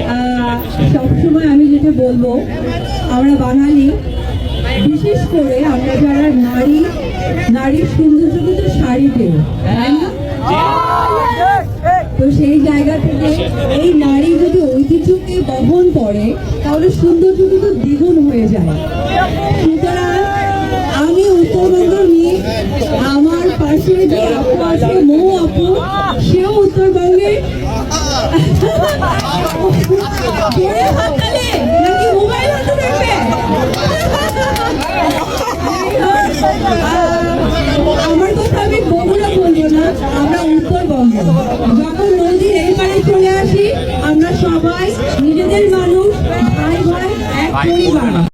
হ্যাঁ, সবসময় আমি যেটা বলব আমরা বাঙালি বিশেষ করে আমরা যারা নারী নারীর সৌন্দর্যকে তো শাড়িতে তাই তো সেই জায়গা থেকে এই নারী যদি ঐতিহ্যকে বহন করে তাহলে সৌন্দর্য কিন্তু দ্বিগুণ আপু আছে মৌ আপু সেও উত্তরবঙ্গে জোরে নাকি মোবাইল হাতে থাকবে আমার কথা আমি বগুড়া বলব না আমরা উত্তরবঙ্গ যখন নদীর এই পারে চলে আসি আমরা সবাই নিজেদের মানুষ ভাই ভাই এক পরিবার।